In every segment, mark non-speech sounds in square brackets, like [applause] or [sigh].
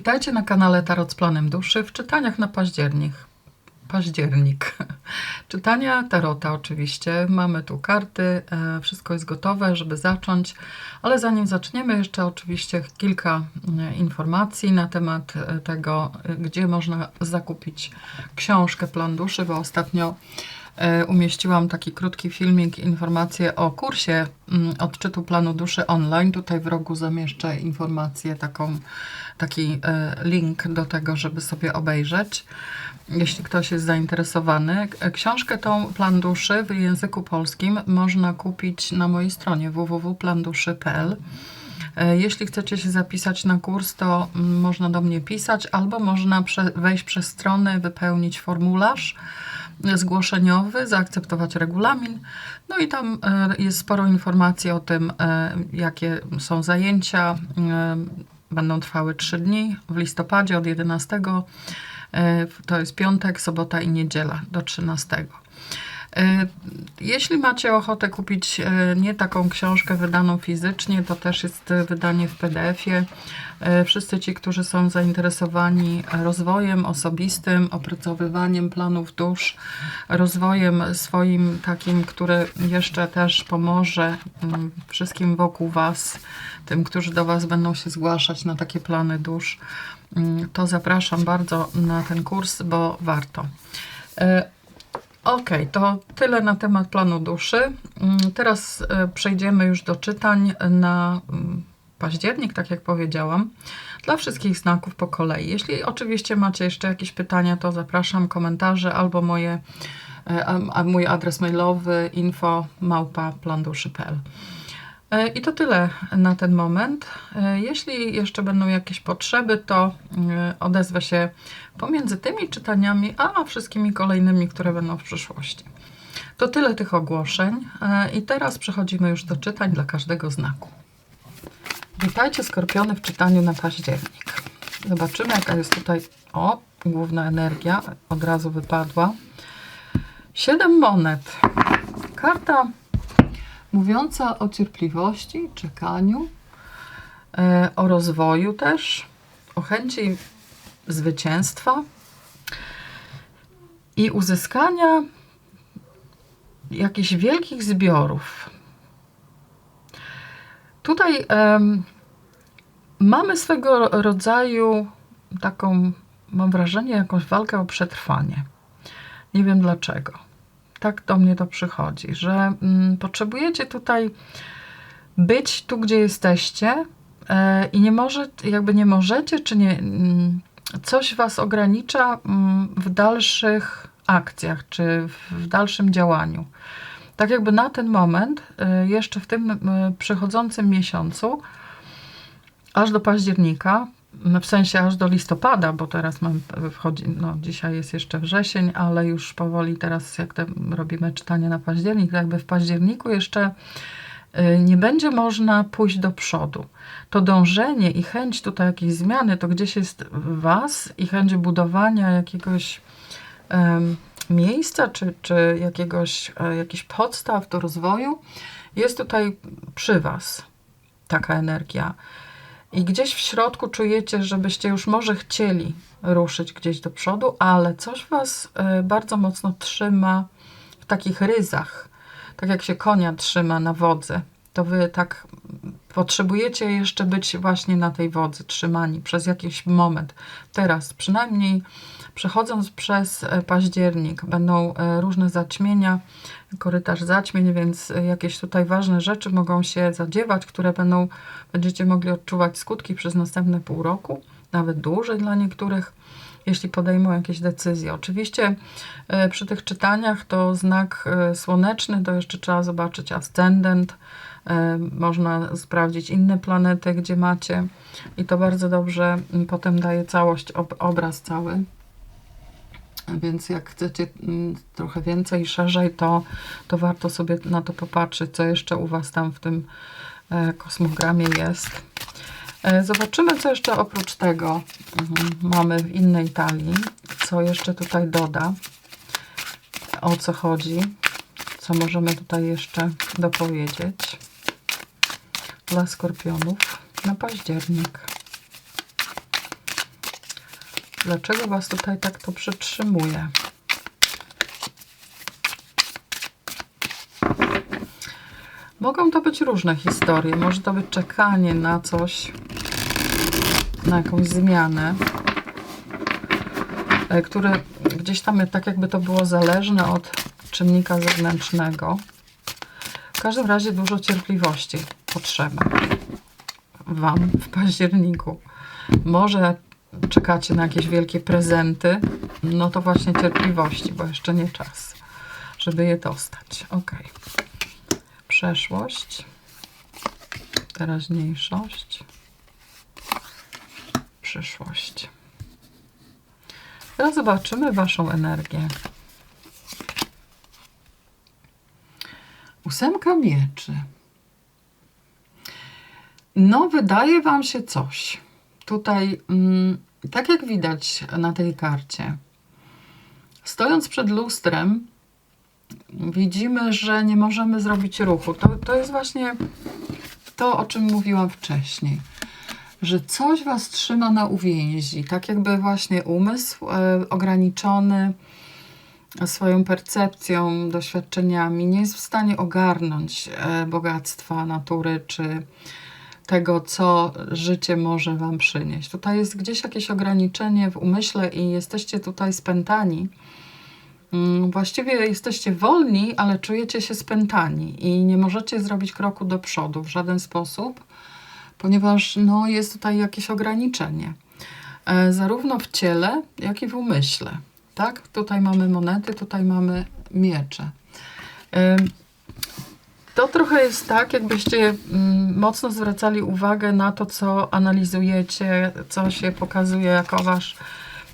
Witajcie na kanale Tarot z Planem Duszy w czytaniach na październik. Październik. [laughs] Czytania tarota oczywiście. Mamy tu karty, e, wszystko jest gotowe, żeby zacząć, ale zanim zaczniemy, jeszcze oczywiście kilka e, informacji na temat e, tego, gdzie można zakupić książkę Plan Duszy, bo ostatnio umieściłam taki krótki filmik, informację o kursie mm, odczytu planu duszy online. Tutaj w rogu zamieszczę informację, taką, taki e, link do tego, żeby sobie obejrzeć, jeśli ktoś jest zainteresowany. K- Książkę tą Plan Duszy w języku polskim można kupić na mojej stronie www.planduszy.pl. E, Jeśli chcecie się zapisać na kurs, to mm, można do mnie pisać, albo można wejść przez stronę, wypełnić formularz zgłoszeniowy, zaakceptować regulamin. No i tam e, jest sporo informacji o tym, e, jakie są zajęcia. E, Będą trwały 3 dni w listopadzie od 11. e, To jest piątek, sobota i niedziela do 13. E, Jeśli macie ochotę kupić e, nie taką książkę wydaną fizycznie, to też jest wydanie w PDF-ie. E, Wszyscy ci, którzy są zainteresowani rozwojem osobistym, opracowywaniem planów dusz, rozwojem swoim takim, który jeszcze też pomoże mm, wszystkim wokół Was, tym, którzy do Was będą się zgłaszać na takie plany dusz, mm, to zapraszam bardzo na ten kurs, bo warto. Okej, to tyle na temat planu duszy. Mm, Teraz e, przejdziemy już do czytań na mm, październik, tak jak powiedziałam, dla wszystkich znaków po kolei. Jeśli oczywiście macie jeszcze jakieś pytania, to zapraszam komentarze albo moje, e, mój adres mailowy info małpa planduszy.pl. E, I to tyle na ten moment. E, Jeśli jeszcze będą jakieś potrzeby, to e, odezwę się pomiędzy tymi czytaniami, a wszystkimi kolejnymi, które będą w przyszłości. To tyle tych ogłoszeń. I teraz przechodzimy już do czytań dla każdego znaku. Witajcie Skorpiony w czytaniu na październik. Zobaczymy, jaka jest tutaj, o, główna energia, od razu wypadła. Siedem monet. Karta mówiąca o cierpliwości, czekaniu, e, o rozwoju też, o chęci zwycięstwa i uzyskania jakichś wielkich zbiorów. Tutaj em, mamy swego rodzaju taką, mam wrażenie, jakąś walkę o przetrwanie. Nie wiem dlaczego tak do mnie to przychodzi, że mm, potrzebujecie tutaj być tu, gdzie jesteście e, i nie może, jakby nie możecie, czy nie, mm, coś was ogranicza mm, w dalszych akcjach, czy w dalszym działaniu. Tak jakby na ten moment, e, jeszcze w tym e, przychodzącym miesiącu, aż do października, no w sensie aż do listopada, bo teraz mam, wchodzi, no dzisiaj jest jeszcze wrzesień, ale już powoli teraz jak te robimy czytania na październik, jakby w październiku jeszcze y, nie będzie można pójść do przodu. To dążenie i chęć tutaj jakiejś zmiany, to gdzieś jest w Was i chęć budowania jakiegoś em, miejsca, czy, czy jakiegoś, e, jakichś podstaw do rozwoju, jest tutaj przy Was taka energia. I gdzieś w środku czujecie, żebyście już może chcieli ruszyć gdzieś do przodu, ale coś Was e, bardzo mocno trzyma w takich ryzach. Tak jak się konia trzyma na wodzy, to Wy tak potrzebujecie jeszcze być właśnie na tej wodzy, trzymani przez jakiś moment. Teraz, przynajmniej przechodząc przez e, październik, będą e, różne zaćmienia, korytarz zaćmień, więc e, jakieś tutaj ważne rzeczy mogą się zadziewać, które będą, będziecie mogli odczuwać skutki przez następne pół roku, nawet dłużej dla niektórych, jeśli podejmą jakieś decyzje. Oczywiście przy tych czytaniach to znak słoneczny, to jeszcze trzeba zobaczyć ascendent, można sprawdzić inne planety, gdzie macie. I to bardzo dobrze m, potem daje całość, ob, obraz cały. Więc jak chcecie mm, trochę więcej, szerzej, to, to warto sobie na to popatrzeć, co jeszcze u Was tam w tym e, kosmogramie jest. E, Zobaczymy, co jeszcze oprócz tego. Mhm, mamy w innej talii, co jeszcze tutaj doda, o co chodzi, co możemy tutaj jeszcze dopowiedzieć dla skorpionów na październik. Dlaczego Was tutaj tak to przytrzymuje? Mogą to być różne historie. Może to być czekanie na coś, na jakąś zmianę, e, które gdzieś tam tak jakby to było zależne od czynnika zewnętrznego. W każdym razie dużo cierpliwości potrzeba Wam w październiku. Może czekacie na jakieś wielkie prezenty, no to właśnie cierpliwości, bo jeszcze nie czas, żeby je dostać. Ok. Przeszłość, teraźniejszość, przyszłość. Teraz zobaczymy Waszą energię. Ósemka mieczy. No, wydaje Wam się coś. Tutaj, mm, tak jak widać na tej karcie, stojąc przed lustrem, widzimy, że nie możemy zrobić ruchu. To, to jest właśnie to, o czym mówiłam wcześniej. Że coś Was trzyma na uwięzi, tak jakby właśnie umysł e, ograniczony swoją percepcją, doświadczeniami, nie jest w stanie ogarnąć e, bogactwa natury czy tego, co życie może Wam przynieść. Tutaj jest gdzieś jakieś ograniczenie w umyśle i jesteście tutaj spętani. Mm, właściwie jesteście wolni, ale czujecie się spętani i nie możecie zrobić kroku do przodu w żaden sposób, ponieważ no, jest tutaj jakieś ograniczenie. E, zarówno w ciele, jak i w umyśle. Tak? Tutaj mamy monety, tutaj mamy miecze. To trochę jest tak, jakbyście mm, mocno zwracali uwagę na to, co analizujecie, co się pokazuje jako wasz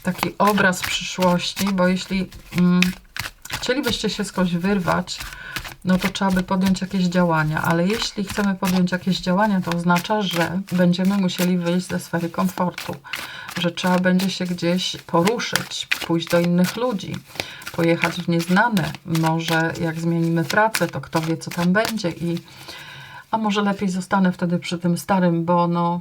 taki obraz przyszłości, bo jeśli mm, chcielibyście się skądś wyrwać, no to trzeba by podjąć jakieś działania, ale jeśli chcemy podjąć jakieś działania, to oznacza, że będziemy musieli wyjść ze sfery komfortu, że trzeba będzie się gdzieś poruszyć, pójść do innych ludzi, pojechać w nieznane. Może jak zmienimy pracę, to kto wie, co tam będzie i a może lepiej zostanę wtedy przy tym starym, bo no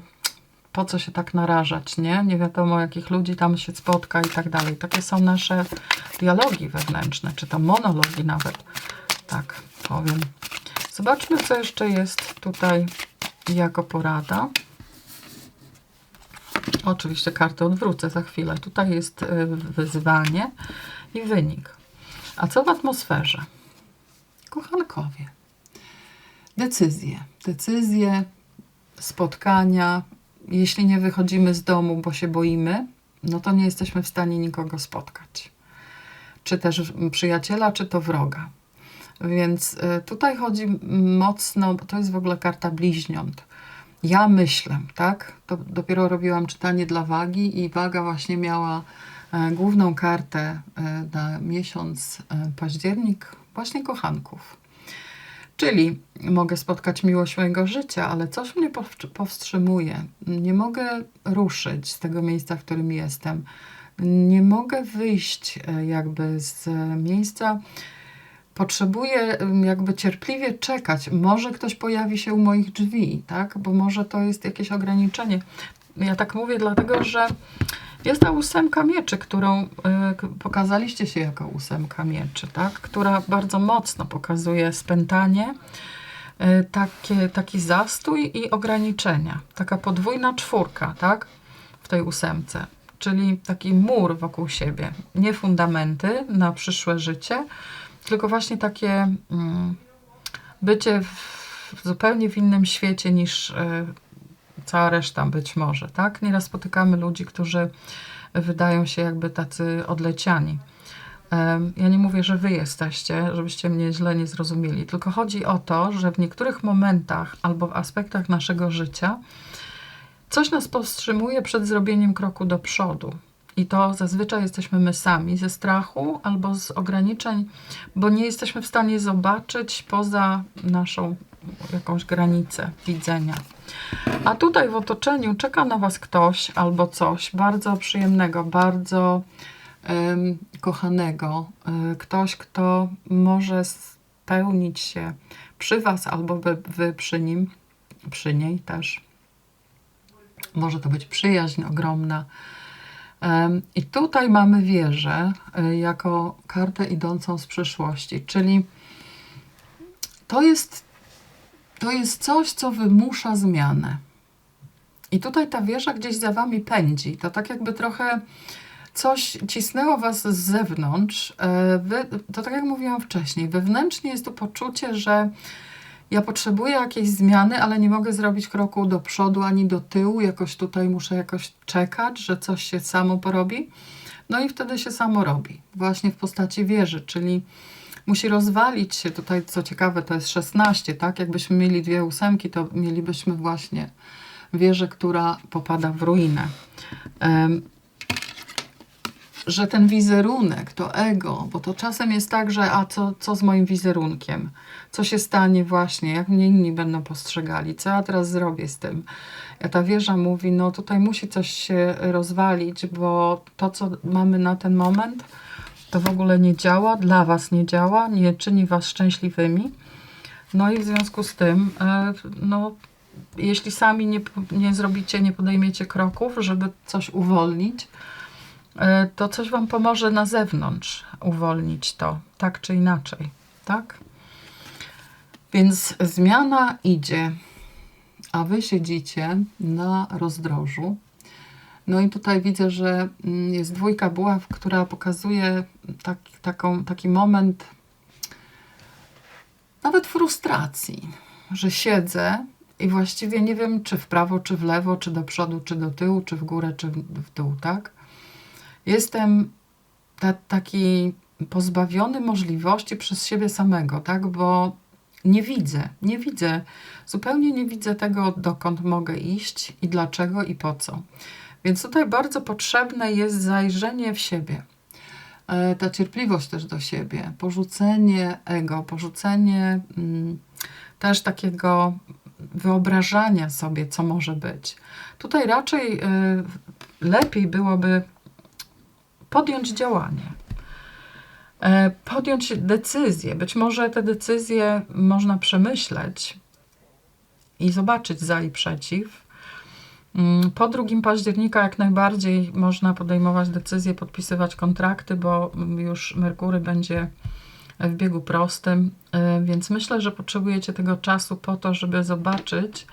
po co się tak narażać, nie? Nie wiadomo, jakich ludzi tam się spotka i tak dalej. Takie są nasze dialogi wewnętrzne, czy tam monologi nawet. Tak powiem. Zobaczmy, co jeszcze jest tutaj jako porada. Oczywiście kartę odwrócę za chwilę. Tutaj jest y, wyzwanie i wynik. A co w atmosferze? Kochankowie. Decyzje. Decyzje, spotkania. Jeśli nie wychodzimy z domu, bo się boimy, no to nie jesteśmy w stanie nikogo spotkać. Czy też przyjaciela, czy to wroga. Więc y, tutaj chodzi mocno, bo to jest w ogóle karta bliźniąt. Ja myślę, tak? To dopiero robiłam czytanie dla wagi i waga właśnie miała e, główną kartę e, na miesiąc e, październik, właśnie kochanków. Czyli mogę spotkać miłość mojego życia, ale coś mnie powstrzymuje. Nie mogę ruszyć z tego miejsca, w którym jestem. Nie mogę wyjść jakby z miejsca, potrzebuję jakby cierpliwie czekać. Może ktoś pojawi się u moich drzwi, tak? Bo może to jest jakieś ograniczenie. Ja tak mówię dlatego, że jest ta ósemka mieczy, którą y, pokazaliście się jako ósemka mieczy, tak? Która bardzo mocno pokazuje spętanie, y, takie, taki zastój i ograniczenia. Taka podwójna czwórka, tak? W tej ósemce. Czyli taki mur wokół siebie. Nie fundamenty na przyszłe życie, tylko właśnie takie mm, bycie w zupełnie w innym świecie niż e, cała reszta być może, tak? Nieraz spotykamy ludzi, którzy wydają się jakby tacy odleciani. Ja nie mówię, że wy jesteście, żebyście mnie źle nie zrozumieli, tylko chodzi o to, że w niektórych momentach albo w aspektach naszego życia coś nas powstrzymuje przed zrobieniem kroku do przodu. I to zazwyczaj jesteśmy my sami ze strachu albo z ograniczeń, bo nie jesteśmy w stanie zobaczyć poza naszą jakąś granicę widzenia. A tutaj w otoczeniu czeka na Was ktoś albo coś bardzo przyjemnego, bardzo um, kochanego. Um, ktoś, kto może spełnić się przy Was albo wy, wy przy nim, przy niej też. Może to być przyjaźń ogromna I tutaj mamy wieżę y, jako kartę idącą z przyszłości, czyli to jest, to jest coś, co wymusza zmianę. I tutaj ta wieża gdzieś za wami pędzi. To tak jakby trochę coś cisnęło was z zewnątrz. E, Wy, to tak jak mówiłam wcześniej, wewnętrznie jest tu poczucie, że ja potrzebuję jakiejś zmiany, ale nie mogę zrobić kroku do przodu ani do tyłu. Jakoś tutaj muszę jakoś czekać, że coś się samo porobi. No i wtedy się samo robi, właśnie w postaci wieży, czyli musi rozwalić się. Tutaj, co ciekawe, to jest 16, tak? Jakbyśmy mieli dwie ósemki, to mielibyśmy właśnie wieżę, która popada w ruinę. Że ten wizerunek, to ego, bo to czasem jest tak, że a co, co z moim wizerunkiem? Co się stanie właśnie? Jak mnie inni będą postrzegali? Co ja teraz zrobię z tym? A ta wieża mówi, no tutaj musi coś się rozwalić, bo to, co mamy na ten moment, to w ogóle nie działa, dla Was nie działa, nie czyni Was szczęśliwymi. No i w związku z tym, e, no, jeśli sami nie, nie zrobicie, nie podejmiecie kroków, żeby coś uwolnić, to coś Wam pomoże na zewnątrz uwolnić to, tak czy inaczej, tak? Więc zmiana idzie, a Wy siedzicie na rozdrożu. No i tutaj widzę, że mm, jest dwójka buław, która pokazuje tak, taką, taki moment nawet frustracji, że siedzę i właściwie nie wiem, czy w prawo, czy w lewo, czy do przodu, czy do tyłu, czy w górę, czy w dół, tak? Jestem ta, taki pozbawiony możliwości przez siebie samego, tak? Bo nie widzę, nie widzę, zupełnie nie widzę tego, dokąd mogę iść i dlaczego i po co. Więc tutaj bardzo potrzebne jest zajrzenie w siebie. E, Ta cierpliwość też do siebie, porzucenie ego, porzucenie mm, też takiego wyobrażania sobie, co może być. Tutaj raczej y, lepiej byłoby podjąć działanie, e, podjąć decyzję. Być może te decyzje można przemyśleć i zobaczyć za i przeciw. Mm, Po 2 października jak najbardziej można podejmować decyzje, podpisywać kontrakty, bo już Merkury będzie w biegu prostym, e, więc myślę, że potrzebujecie tego czasu po to, żeby zobaczyć,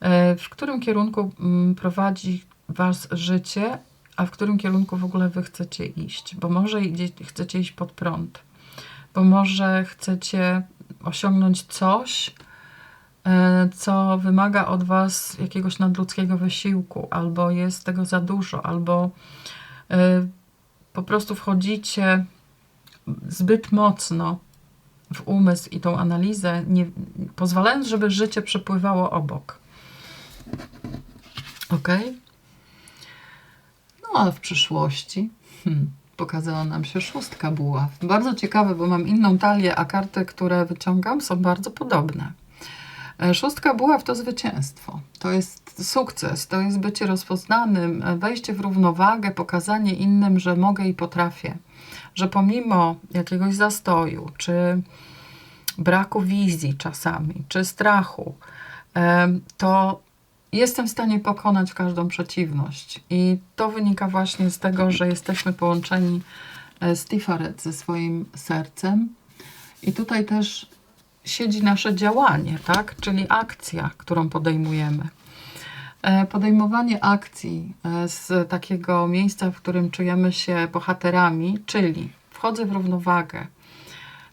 e, w którym kierunku mm, prowadzi Was życie, a w którym kierunku w ogóle Wy chcecie iść, bo może chcecie iść pod prąd, bo może chcecie osiągnąć coś, e, co wymaga od Was jakiegoś nadludzkiego wysiłku, albo jest tego za dużo, albo e, po prostu wchodzicie zbyt mocno w umysł i tą analizę, nie, pozwalając, żeby życie przepływało obok. Ok? No a w przyszłości hmm, pokazała nam się szóstka buław. Bardzo ciekawe, bo mam inną talię, a karty, które wyciągam, są bardzo podobne. E, Szóstka buław to zwycięstwo, to jest sukces, to jest bycie rozpoznanym, e, wejście w równowagę, pokazanie innym, że mogę i potrafię, że pomimo jakiegoś zastoju, czy braku wizji czasami, czy strachu, em, to jestem w stanie pokonać każdą przeciwność. I to wynika właśnie z tego, że jesteśmy połączeni e, z Tifaret ze swoim sercem. I tutaj też siedzi nasze działanie, tak? Czyli akcja, którą podejmujemy. E, Podejmowanie akcji e, z takiego miejsca, w którym czujemy się bohaterami, czyli wchodzę w równowagę,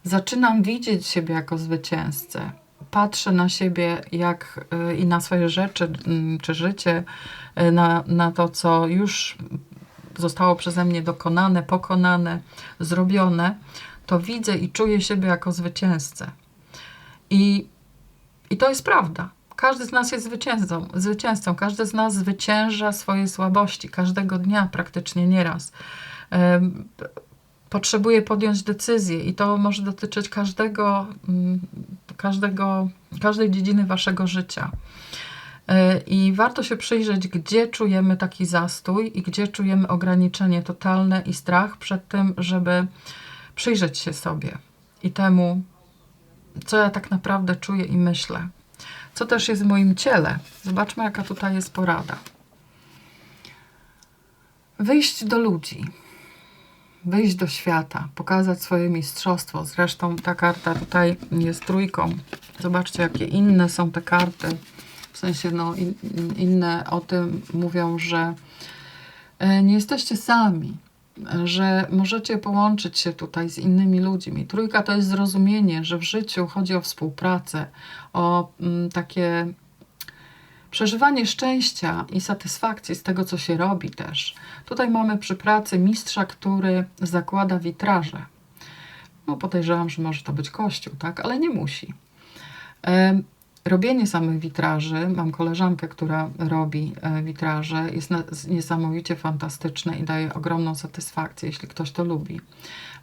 zaczynam widzieć siebie jako zwycięzcę, patrzę na siebie jak e, i na swoje rzeczy mm, czy życie, e, na, na to, co już zostało przeze mnie dokonane, pokonane, zrobione, to widzę i czuję siebie jako zwycięzcę. I, I to jest prawda. Każdy z nas jest zwycięzcą, zwycięzcą. Każdy z nas zwycięża swoje słabości każdego dnia, praktycznie nieraz. Potrzebuje podjąć decyzję i to może dotyczyć każdego, mm, każdego, każdej dziedziny waszego życia. E, I warto się przyjrzeć, gdzie czujemy taki zastój i gdzie czujemy ograniczenie totalne i strach przed tym, żeby przyjrzeć się sobie i temu, co ja tak naprawdę czuję i myślę. Co też jest w moim ciele. Zobaczmy, jaka tutaj jest porada. wyjść do ludzi, wyjść do świata, pokazać swoje mistrzostwo. Zresztą ta karta tutaj jest trójką. Zobaczcie, jakie inne są te karty. W sensie, no, in, inne o tym mówią, że e, nie jesteście sami, że możecie połączyć się tutaj z innymi ludźmi. Trójka to jest zrozumienie, że w życiu chodzi o współpracę, o mm, takie przeżywanie szczęścia i satysfakcji z tego, co się robi też. Tutaj mamy przy pracy mistrza, który zakłada witraże. No podejrzewam, że może to być kościół, tak? Ale nie musi. E, robienie samych witraży, mam koleżankę, która robi e, witraże, jest niesamowicie fantastyczne i daje ogromną satysfakcję, jeśli ktoś to lubi.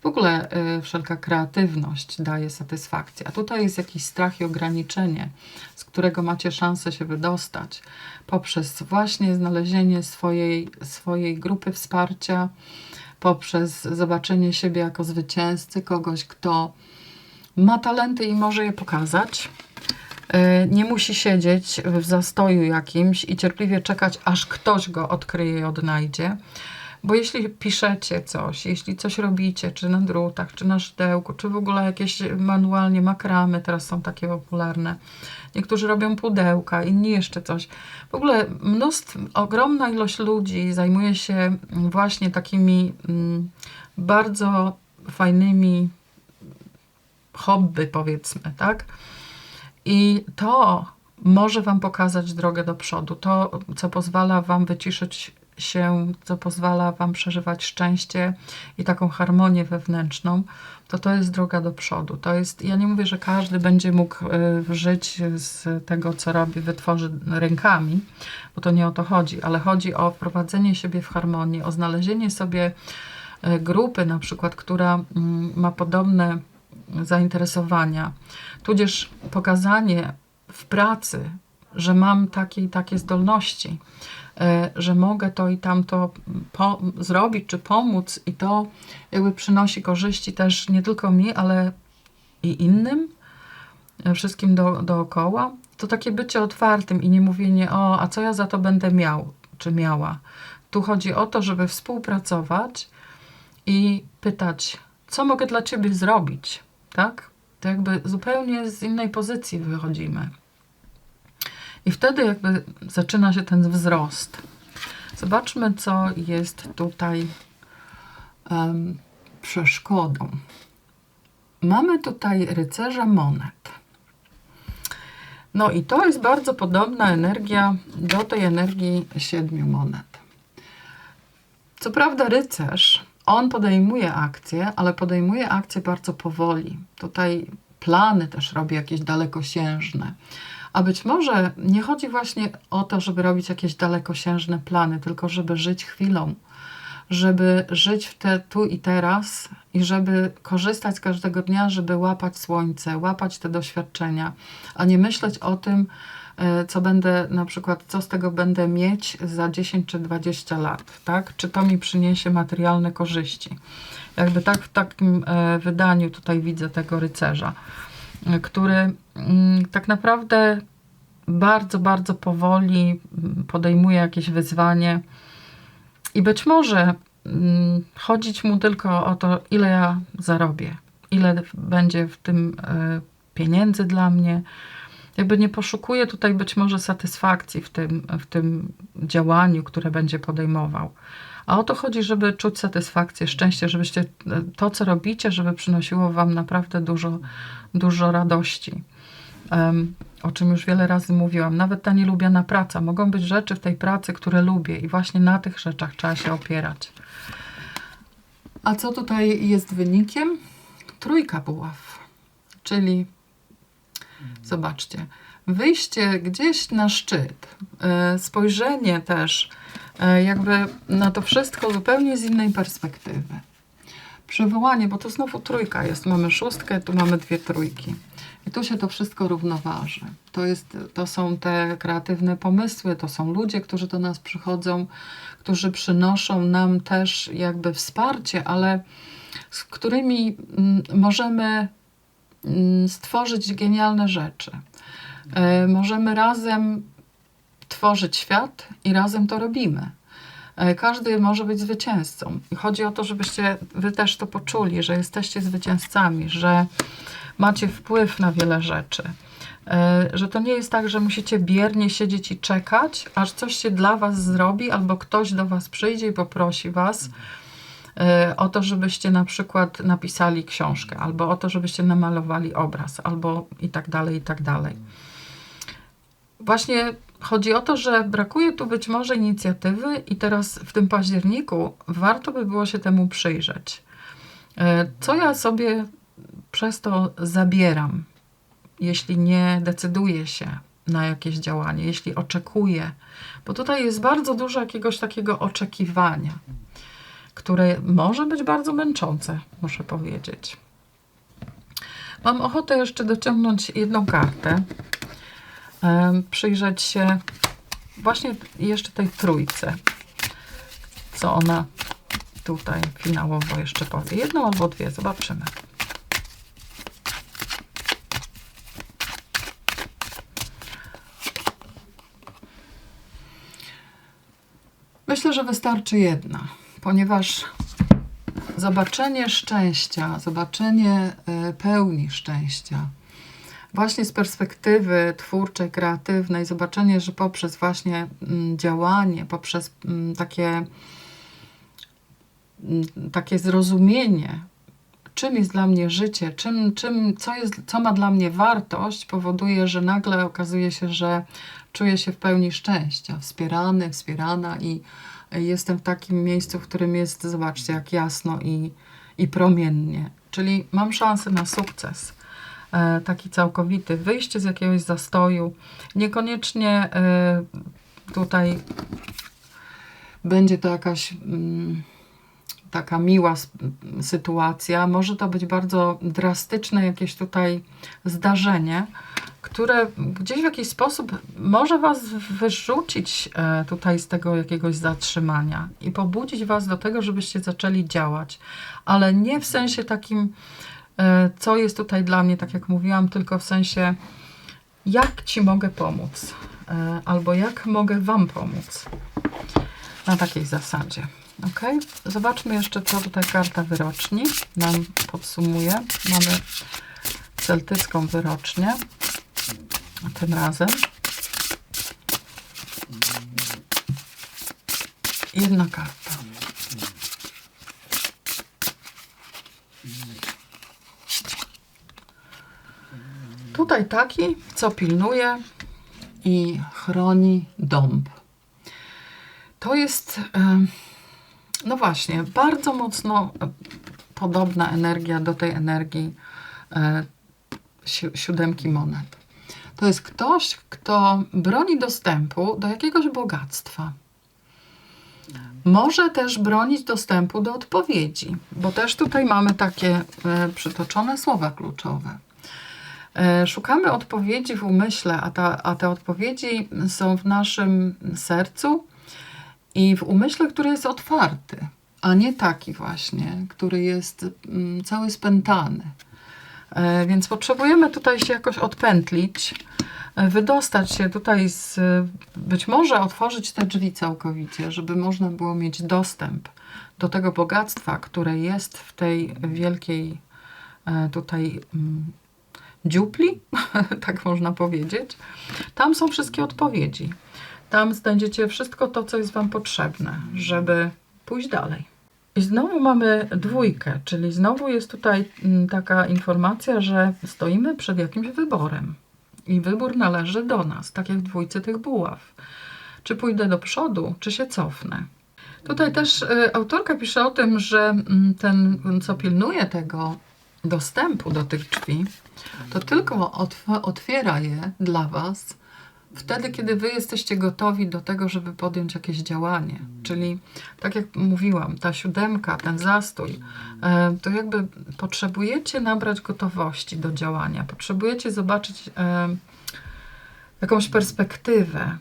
W ogóle y, wszelka kreatywność daje satysfakcję, a tutaj jest jakiś strach i ograniczenie, z którego macie szansę się wydostać poprzez właśnie znalezienie swojej, swojej grupy wsparcia, poprzez zobaczenie siebie jako zwycięzcy, kogoś, kto ma talenty i może je pokazać. Y, nie musi siedzieć w zastoju jakimś i cierpliwie czekać, aż ktoś go odkryje i odnajdzie bo jeśli piszecie coś, jeśli coś robicie, czy na drutach, czy na szydełku, czy w ogóle jakieś manualnie makramy, teraz są takie popularne. Niektórzy robią pudełka, inni jeszcze coś. W ogóle mnóstwo, ogromna ilość ludzi zajmuje się właśnie takimi mm, bardzo fajnymi hobby, powiedzmy, tak? I to może Wam pokazać drogę do przodu. To, co pozwala Wam wyciszyć się, co pozwala Wam przeżywać szczęście i taką harmonię wewnętrzną, to to jest droga do przodu. To jest, ja nie mówię, że każdy będzie mógł y, żyć z tego, co robi, wytworzy rękami, bo to nie o to chodzi, ale chodzi o wprowadzenie siebie w harmonię, o znalezienie sobie y, grupy, na przykład, która mm, ma podobne zainteresowania, tudzież pokazanie w pracy, że mam takie i takie zdolności, E, że mogę to i tamto po, zrobić, czy pomóc, i to jakby przynosi korzyści też nie tylko mi, ale i innym, e, wszystkim do, dookoła. To takie bycie otwartym i nie mówienie, o, a co ja za to będę miał, czy miała. Tu chodzi o to, żeby współpracować i pytać, co mogę dla ciebie zrobić, tak? To jakby zupełnie z innej pozycji wychodzimy. I wtedy jakby zaczyna się ten wzrost. Zobaczmy, co jest tutaj um, przeszkodą. Mamy tutaj rycerza monet. No i to jest bardzo podobna energia do tej energii siedmiu monet. Co prawda rycerz, on podejmuje akcje, ale podejmuje akcje bardzo powoli. Tutaj plany też robi jakieś dalekosiężne. A być może nie chodzi właśnie o to, żeby robić jakieś dalekosiężne plany, tylko żeby żyć chwilą, żeby żyć w te tu i teraz i żeby korzystać z każdego dnia, żeby łapać słońce, łapać te doświadczenia, a nie myśleć o tym, co będę na przykład, co z tego będę mieć za 10 czy 20 lat, tak? Czy to mi przyniesie materialne korzyści. Jakby tak w takim e, wydaniu tutaj widzę tego rycerza który mm, tak naprawdę bardzo, bardzo powoli podejmuje jakieś wyzwanie i być może mm, chodzić mu tylko o to, ile ja zarobię, ile będzie w tym e, pieniędzy dla mnie. Jakby nie poszukuje tutaj być może satysfakcji w tym, w tym działaniu, które będzie podejmował. A o to chodzi, żeby czuć satysfakcję, szczęście, żebyście e, to, co robicie, żeby przynosiło Wam naprawdę dużo, dużo radości. Um, o czym już wiele razy mówiłam. Nawet ta nielubiana praca. Mogą być rzeczy w tej pracy, które lubię, i właśnie na tych rzeczach trzeba się opierać. A co tutaj jest wynikiem? Trójka buław. Czyli zobaczcie, wyjście gdzieś na szczyt, e, spojrzenie też E, jakby na to wszystko zupełnie z innej perspektywy. Przywołanie, bo to znowu trójka jest. Mamy szóstkę, tu mamy dwie trójki. I tu się to wszystko równoważy. To, jest, to są te kreatywne pomysły, to są ludzie, którzy do nas przychodzą, którzy przynoszą nam też jakby wsparcie, ale z którymi mm, możemy stworzyć genialne rzeczy. E, możemy razem tworzyć świat i razem to robimy. E, Każdy może być zwycięzcą. Chodzi o to, żebyście wy też to poczuli, że jesteście zwycięzcami, że macie wpływ na wiele rzeczy. E, Że to nie jest tak, że musicie biernie siedzieć i czekać, aż coś się dla was zrobi, albo ktoś do was przyjdzie i poprosi was o to, żebyście na przykład napisali książkę, albo o to, żebyście namalowali obraz, albo i tak dalej, i tak dalej. Właśnie chodzi o to, że brakuje tu być może inicjatywy i teraz w tym październiku warto by było się temu przyjrzeć. E, Co ja sobie przez to zabieram, jeśli nie decyduję się na jakieś działanie, jeśli oczekuję, bo tutaj jest bardzo dużo jakiegoś takiego oczekiwania, które może być bardzo męczące, muszę powiedzieć. Mam ochotę jeszcze dociągnąć jedną kartę, przyjrzeć się właśnie jeszcze tej trójce, co ona tutaj finałowo jeszcze powie. Jedną albo dwie, zobaczymy. Myślę, że wystarczy jedna, ponieważ zobaczenie szczęścia, zobaczenie e, pełni szczęścia, właśnie z perspektywy twórczej, kreatywnej, zobaczenie, że poprzez właśnie mm, działanie, poprzez mm, takie, mm, takie zrozumienie, czym jest dla mnie życie, czym, czym, co, jest, co ma dla mnie wartość, powoduje, że nagle okazuje się, że czuję się w pełni szczęścia, wspierany, wspierana i jestem w takim miejscu, w którym jest, zobaczcie, jak jasno i, i promiennie. Czyli mam szansę na sukces, e, taki całkowity, wyjście z jakiegoś zastoju. Niekoniecznie e, tutaj będzie to jakaś mm, taka miła sytuacja. Może to być bardzo drastyczne jakieś tutaj zdarzenie, które gdzieś w jakiś sposób może Was wyrzucić e, tutaj z tego jakiegoś zatrzymania i pobudzić Was do tego, żebyście zaczęli działać, ale nie w sensie takim, e, co jest tutaj dla mnie, tak jak mówiłam, tylko w sensie, jak Ci mogę pomóc, e, albo jak mogę Wam pomóc. Na takiej zasadzie. Ok? Zobaczmy jeszcze, co tutaj karta wyroczni nam podsumuje. Mamy celtycką wyrocznię. Tym razem. Jedna karta. Tutaj taki, co pilnuje i chroni dąb. To jest, no właśnie, bardzo mocno podobna energia do tej energii e, si- siódemki monet. To jest ktoś, kto broni dostępu do jakiegoś bogactwa. Może też bronić dostępu do odpowiedzi, bo też tutaj mamy takie e, przytoczone słowa kluczowe. E, Szukamy odpowiedzi w umyśle, a, ta, a te odpowiedzi są w naszym sercu i w umyśle, który jest otwarty, a nie taki właśnie, który jest mm, cały spętany. E, Więc potrzebujemy tutaj się jakoś odpętlić, e, wydostać się tutaj z, być może otworzyć te drzwi całkowicie, żeby można było mieć dostęp do tego bogactwa, które jest w tej wielkiej e, tutaj mm, dziupli, [laughs] tak można powiedzieć. Tam są wszystkie odpowiedzi. Tam znajdziecie wszystko to, co jest Wam potrzebne, żeby pójść dalej. I znowu mamy dwójkę, czyli znowu jest tutaj mm, taka informacja, że stoimy przed jakimś wyborem. I wybór należy do nas, tak jak w dwójce tych buław. Czy pójdę do przodu, czy się cofnę. Tutaj też y, autorka pisze o tym, że mm, ten, co pilnuje tego dostępu do tych drzwi, to tylko otw- otwiera je dla Was wtedy, kiedy Wy jesteście gotowi do tego, żeby podjąć jakieś działanie. Czyli, tak jak mówiłam, ta siódemka, ten zastój, e, to jakby potrzebujecie nabrać gotowości do działania, potrzebujecie zobaczyć e, jakąś perspektywę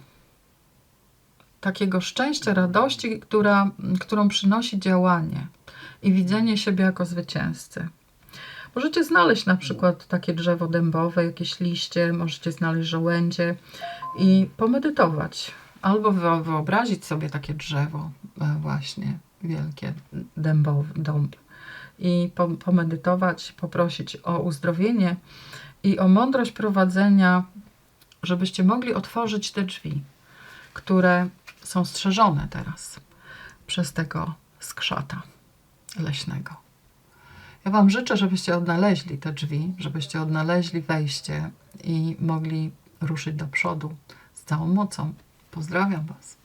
takiego szczęścia, radości, która, którą przynosi działanie i widzenie siebie jako zwycięzcy. Możecie znaleźć na przykład takie drzewo dębowe, jakieś liście, możecie znaleźć żołędzie i pomedytować. Albo wyo- wyobrazić sobie takie drzewo, e, właśnie wielkie, dębowy dąb. I po, pomedytować, poprosić o uzdrowienie i o mądrość prowadzenia, żebyście mogli otworzyć te drzwi, które są strzeżone teraz przez tego skrzata leśnego. Ja Wam życzę, żebyście odnaleźli te drzwi, żebyście odnaleźli wejście i mogli ruszyć do przodu z całą mocą. Pozdrawiam Was.